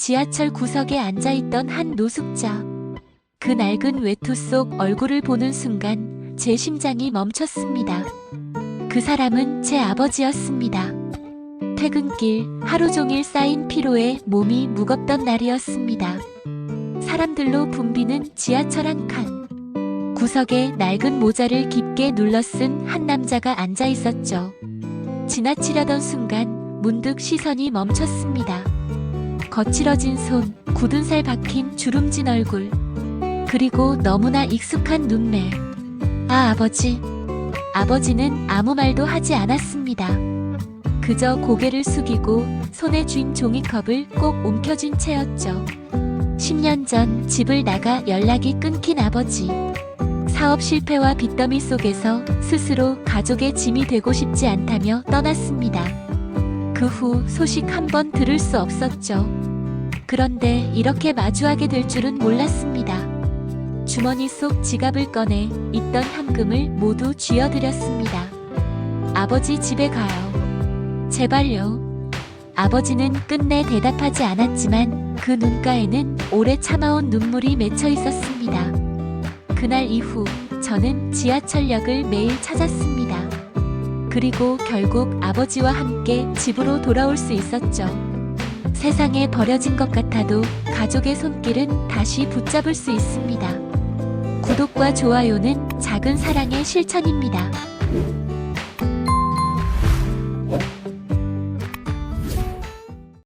지하철 구석에 앉아있던 한 노숙자. 그 낡은 외투 속 얼굴을 보는 순간 제 심장이 멈췄습니다. 그 사람은 제 아버지였습니다. 퇴근길 하루 종일 쌓인 피로에 몸이 무겁던 날이었습니다. 사람들로 붐비는 지하철 한 칸. 구석에 낡은 모자를 깊게 눌러 쓴 한 남자가 앉아 있었죠. 지나치려던 순간 문득 시선이 멈췄습니다. 거칠어진 손, 굳은 살 박힌 주름진 얼굴, 그리고 너무나 익숙한 눈매. 아, 아버지. 아버지는 아무 말도 하지 않았습니다. 그저 고개를 숙이고 손에 쥔 종이컵을 꼭 움켜쥔 채였죠. 10년 전 집을 나가 연락이 끊긴 아버지. 사업 실패와 빚더미 속에서 스스로 가족의 짐이 되고 싶지 않다며 떠났습니다. 그 후 소식 한 번 들을 수 없었죠. 그런데 이렇게 마주하게 될 줄은 몰랐습니다. 주머니 속 지갑을 꺼내 있던 현금을 모두 쥐어드렸습니다. 아버지 집에 가요. 제발요. 아버지는 끝내 대답하지 않았지만 그 눈가에는 오래 참아온 눈물이 맺혀 있었습니다. 그날 이후 저는 지하철역을 매일 찾았습니다. 그리고 결국 아버지와 함께 집으로 돌아올 수 있었죠. 세상에 버려진 것 같아도 가족의 손길은 다시 붙잡을 수 있습니다. 구독과 좋아요는 작은 사랑의 실천입니다.